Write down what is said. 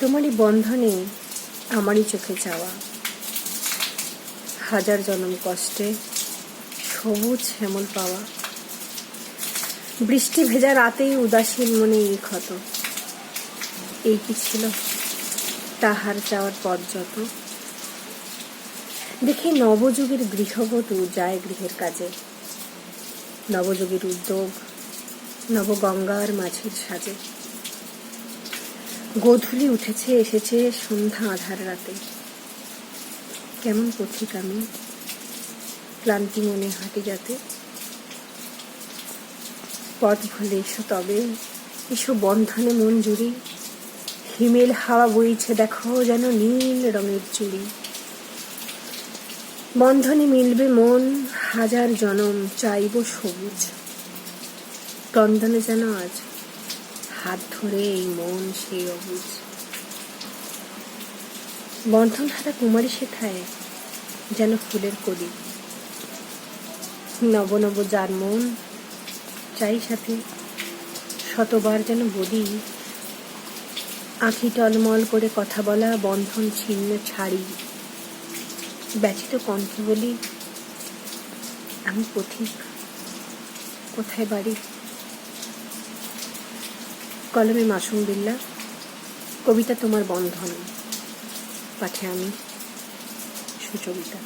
তোমারই বন্ধনে আমারই চোখে চাওয়া হাজার জনম কষ্টে সবুজ শ্যামল পাওয়া। বৃষ্টি ভেজা রাতেই উদাসীন মনে এই ক্ষত। এই কি ছিল? তাহার চাওয়ার পথ যত। দেখি নবযুগের গৃহবধূ যায় গৃহের কাজে। নবযুগের উদ্যোগ নবগঙ্গার মাঝির সাজে। গোধূলি উঠেছে, এসেছে সন্ধ্যা আধার রাতে। কেমন পথিক আমি, ক্লান্তি মনে হাঁটি যাতে। পথ ভুলে এসো তবে, এসো বন্ধনে মন জুড়ি। হিমেল হাওয়া বইছে, দেখো যেন নীল রঙের চুড়ি। বন্ধনে মিলবে মন, হাজার জনম চাইব সবুজ। ক্রন্দনে যেন আজ হাত ধরে এই মন, সেই অবুজ। বন্ধন হারা কুমারী শেখায় যেন ফুলের কলি। নব নব যার মন, চাই সাথে শতবার যেন বলি। আঁখি টলমল করে কথা বলা, বন্ধন ছিন্ন ছাড়ি। ব্যথিত কণ্ঠে বলি, আমি পথিক, কোথায় বাড়ি? কলমে মাসুম বিল্লা কবিতা তোমার বন্ধন পাঠে আমি সুচরিতা।